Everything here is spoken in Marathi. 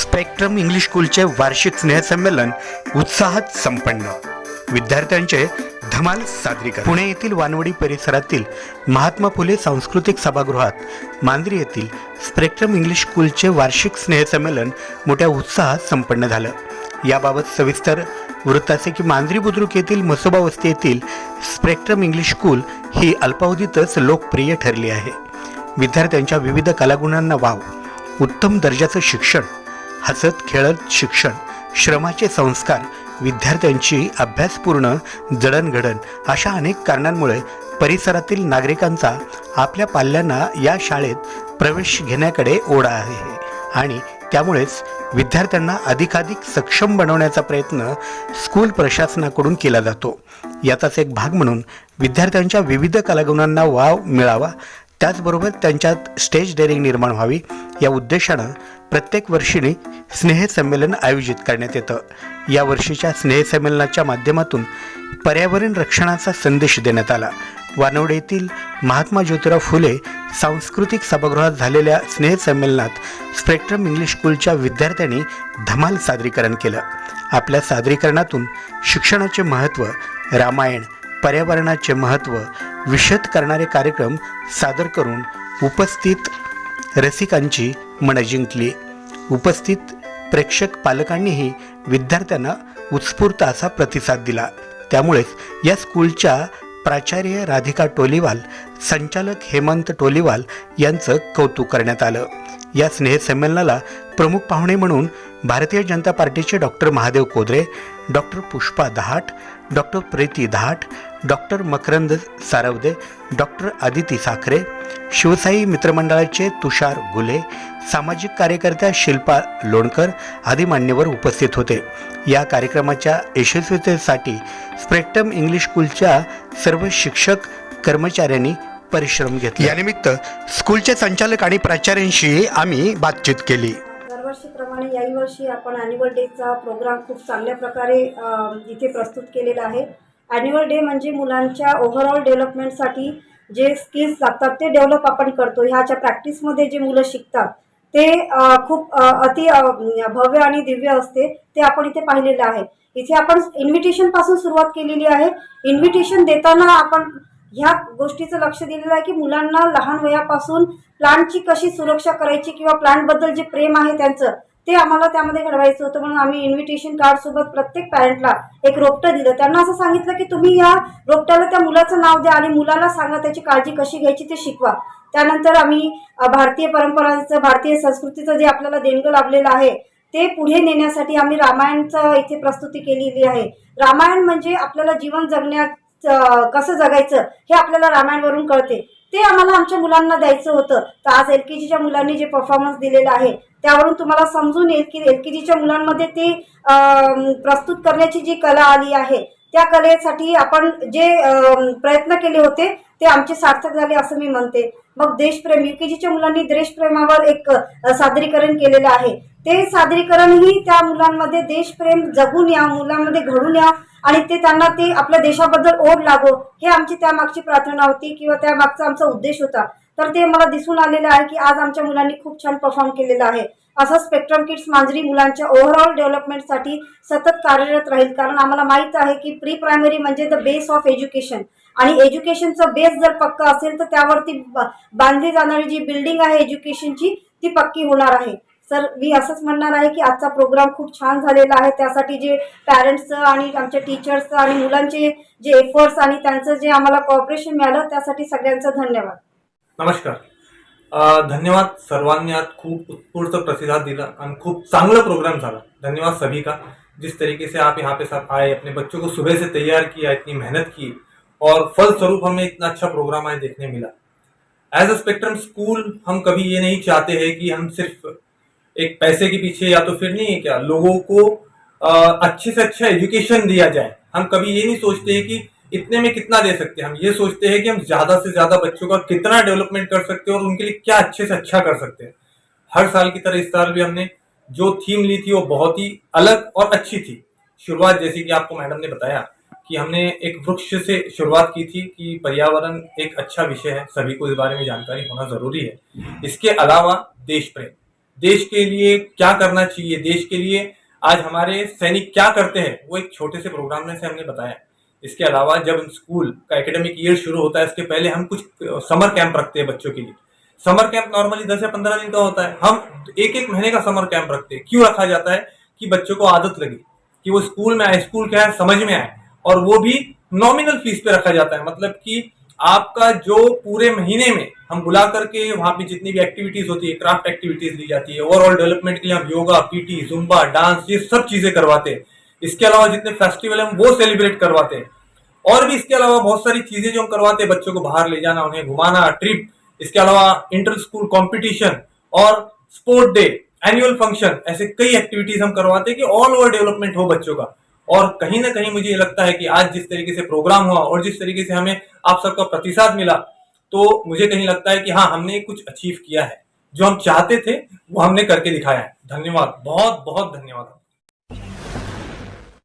स्पेक्ट्रम इंग्लिश स्कूलचे वार्षिक स्नेहसंमेलन उत्साहात संपन्न. विद्यार्थ्यांचे धमाल सादरीकरण. पुणे येथील वानवडी परिसरातील महात्मा फुले सांस्कृतिक सभागृहात मांजरी येथील स्पेक्ट्रम इंग्लिश स्कूलचे वार्षिक स्नेहसंमेलन मोठ्या उत्साहात संपन्न झालं. याबाबत सविस्तर वृत्त असे की मांजरी बुद्रुक येथील मसोबा वस्ती येथील स्पेक्ट्रम इंग्लिश स्कूल ही अल्पावधीतच लोकप्रिय ठरली आहे. विद्यार्थ्यांच्या विविध कलागुणांना वाव उत्तम दर्जाचं शिक्षण हसत खेळत शिक्षण श्रमाचे संस्कार विद्यार्थ्यांची अभ्यासपूर्ण जडणघडण अशा अनेक कारणांमुळे परिसरातील नागरिकांचा आपल्या पाल्यांना या शाळेत प्रवेश घेण्याकडे ओढा आहे. आणि त्यामुळेच विद्यार्थ्यांना अधिकाधिक सक्षम बनवण्याचा प्रयत्न स्कूल प्रशासनाकडून केला जातो. याचाच एक भाग म्हणून विद्यार्थ्यांच्या विविध कलागुणांना वाव मिळावा त्याचबरोबर त्यांच्यात स्टेज डेअरिंग निर्माण व्हावी या उद्देशानं प्रत्येक वर्षीने स्नेहसंमेलन आयोजित करण्यात येतं. या वर्षीच्या स्नेहसंमेलनाच्या माध्यमातून पर्यावरण रक्षणाचा संदेश देण्यात आला. वानवडे येथील महात्मा ज्योतिराव फुले सांस्कृतिक सभागृहात झालेल्या स्नेहसंमेलनात स्पेक्ट्रम इंग्लिश स्कूलच्या विद्यार्थ्यांनी धमाल सादरीकरण केलं. आपल्या सादरीकरणातून शिक्षणाचे महत्त्व रामायण पर्यावरणाचे महत्त्व विशद करणारे कार्यक्रम सादर करून उपस्थित रसिकांची मनं जिंकली. उपस्थित प्रेक्षक पालकांनीही विद्यार्थ्यांना उत्स्फूर्त असा प्रतिसाद दिला. त्यामुळेच या स्कूलच्या प्राचार्य राधिका टोलीवाल संचालक हेमंत टोलीवाल यांचं कौतुक करण्यात आलं. या स्नेहसंमेलनाला प्रमुख पाहुणे म्हणून भारतीय जनता पार्टीचे doctor Mahadev Kodre doctor Pushpa Dahat doctor Preeti Dahat doctor Makarand Sarwade doctor Aditi Sakhare Shivsai मित्रमंडळाचे Tushar Gule सामाजिक कार्यकर्त्या शिल्पा लोणकर आदी मान्यवर उपस्थित होते. या कार्यक्रमाच्या यशस्वीतेसाठी स्प्रेक्टम इंग्लिश स्कूलच्या सर्व शिक्षक कर्मचाऱ्यांनी परिश्रम घेतले. यानिमित्त स्कूलचे संचालक आणि प्राचार्यांशी आम्ही बातचीत केली. दरवर्षीप्रमाणे याही वर्षी आपण ॲन्युअल डेचा प्रोग्राम खूप चांगल्या प्रकारे इथे प्रस्तुत केलेला आहे. ॲन्युअल डे म्हणजे मुलांच्या ओव्हरऑल डेव्हलपमेंटसाठी जे स्किल्स लागतात ते डेव्हलप आपण करतो. ह्याच्या प्रॅक्टिसमध्ये जे मुलं शिकतात ते खूप अति भव्य आणि दिव्य असते ते आपण इथे पाहिलेलं आहे. इथे आपण इन्व्हिटेशनपासून सुरुवात केलेली आहे. इन्व्हिटेशन देताना आपण ह्या गोष्टीचं लक्ष दिलेलं आहे की मुलांना लहान वयापासून प्लांटची कशी सुरक्षा करायची किंवा प्लांटबद्दल जे प्रेम आहे त्यांचं ते आम्हाला त्यामध्ये घडवायचं होतं. म्हणून आम्ही इन्व्हिटेशन कार्डसोबत प्रत्येक पॅरेंटला एक रोपटं दिलं. त्यांना असं सांगितलं की तुम्ही या रोपट्याला त्या मुलाचं नाव द्या आणि मुलाला सांगा त्याची काळजी कशी घ्यायची ते शिकवा. त्यानंतर आम्ही भारतीय परंपरांचं भारतीय संस्कृतीचं जे आपल्याला देणगं लाभलेलं आहे ते पुढे नेण्यासाठी आम्ही रामायणचं इथे प्रस्तुती केलेली आहे. रामायण म्हणजे आपल्याला जीवन जगण्यात कसं जगायचं हे आपल्याला रामायणवरून कळते. ते आम्हाला आमच्या मुलांना द्यायचं होतं. तर आज एल के जीच्या मुलांनी जे परफॉर्मन्स दिलेलं आहे त्यावरून तुम्हाला समजून येईल की एल के जीच्या मुलांमध्ये ते प्रस्तुत करण्याची जी कला आली आहे त्या कलेसाठी आपण जे प्रयत्न केले होते ते आमचे सार्थक झाले असं मी म्हणते. मग देशप्रेम यू के जीच्या मुलांनी देशप्रेमावर एक सादरीकरण केलेलं आहे. ते सादरीकरणही त्या मुलांमध्ये देशप्रेम जगून या मुलांमध्ये घडून या आणि ते त्यांना ते आपल्या देशाबद्दल ओढ लागो हे आमची त्यामागची प्रार्थना होती किंवा त्यामागचा आमचा उद्देश होता. तर ते मला दिसून आलेलं आहे की आज आमच्या मुलांनी खूप छान परफॉर्म केलेलं आहे. असं स्पेक्ट्रम किड्स मांजरी मुलांच्या ओव्हरऑल डेव्हलपमेंटसाठी सतत कार्यरत राहील. कारण आम्हाला माहीत आहे की प्री प्रायमरी म्हणजे द बेस ऑफ एज्युकेशन आणि एज्युकेशनचं बेस जर पक्का असेल तर त्यावरती बांधली जाणारी जी बिल्डिंग आहे एज्युकेशनची ती पक्की होणार आहे. सर मी असंच म्हणणार आहे की आजचा प्रोग्राम खूप छान झालेला आहे. त्यासाठी जे पॅरेंट्सचं आणि आमच्या टीचर्सचं आणि मुलांचे जे एफर्ट्स आणि त्यांचं जे आम्हाला कॉपरेशन मिळालं त्यासाठी सगळ्यांचं धन्यवाद. नमस्कार. धन्यवाद सर्वांनी आज खूप उत्स्फूर्त प्रतिसाद दिला आणि खूप चांगला प्रोग्राम झाला. धन्यवाद सभी का जिस तरीके से आप यहाँ पे सब आए अपने बच्चों को सुबह से तैयार किया इतनी मेहनत की और फलस्वरूप हमें इतना अच्छा प्रोग्राम आज देखने मिला। एज अ स्पेक्ट्रम स्कूल हम कभी ये नहीं चाहते हैं कि हम सिर्फ एक पैसे के पीछे या तो फिर नहीं है क्या? लोगों को अ, अच्छे से अच्छा एजुकेशन दिया जाए। हम कभी ये नहीं सोचते हैं कि इतने में कितना दे सकते हैं। हम ये सोचते हैं कि हम ज़्यादा से ज़्यादा बच्चों का कितना डेवलपमेंट कर सकते हैं और उनके लिए क्या अच्छे से अच्छा कर सकते हैं। हर साल की तरह इस साल भी हमने जो थीम ली थी वो बहुत ही अलग और अच्छी थी। शुरुआत जैसे कि आपको मैडम ने बताया कि हमने एक वृक्ष से शुरुआत की थी कि पर्यावरण एक अच्छा विषय है। सभी को इस बारे में जानकारी होना ज़रूरी है। इसके अलावा देश प्रेम। देश के लिए क्या करना चाहिए, देश के लिए आज हमारे सैनिक क्या करते हैं, वो एक छोटे से प्रोग्राम में से हमने बताया। इसके अलावा जब स्कूल का एकेडमिक ईयर शुरू होता है, इसके पहले हम कुछ समर कैंप रखते हैं बच्चों के लिए। समर कैंप नॉर्मली दस या पंद्रह दिन का होता है। हम एक एक महीने का समर कैंप रखते हैं। क्यों रखा जाता है? कि बच्चों को आदत लगे, कि वो स्कूल में आए स्कूल क्या है समझ में आए, और वो भी नॉमिनल फ़ीस पे रखा जाता है। मतलब कि आपका जो पूरे महीने में हम बुला करके वहाँ पे जितनी भी एक्टिविटीज़ होती है क्राफ्ट एक्टिविटीज़ ली जाती है ओवरऑल डेवलपमेंट के लिए हम योगा पीटी जुम्बा डांस ये सब चीज़ें करवाते हैं। इसके अलावा जितने फेस्टिवल हम वो सेलिब्रेट करवाते हैं। और भी इसके अलावा बहुत सारी चीज़ें जो हम करवाते हैं, बच्चों को बाहर ले जाना, उन्हें घुमाना ट्रिप इसके अलावा इंटर स्कूल कॉम्पिटिशन और स्पोर्ट डे एनुअल फ़ंक्शन ऐसे कई एक्टिविटीज़ हम करवाते हैं कि ऑल ओवर डेवलपमेंट हो बच्चों का। और कहीं ना कहीं मुझे ये लगता है कि आज जिस तरीके से प्रोग्राम हुआ और जिस तरीके से हमें आप सबका प्रतिसाद मिला तो मुझे कहीं लगता है कि हाँ हमने कुछ अचीव किया है। जो हम चाहते थे, वो हमने करके दिखाया है। धन्यवाद। बहुत बहुत धन्यवाद।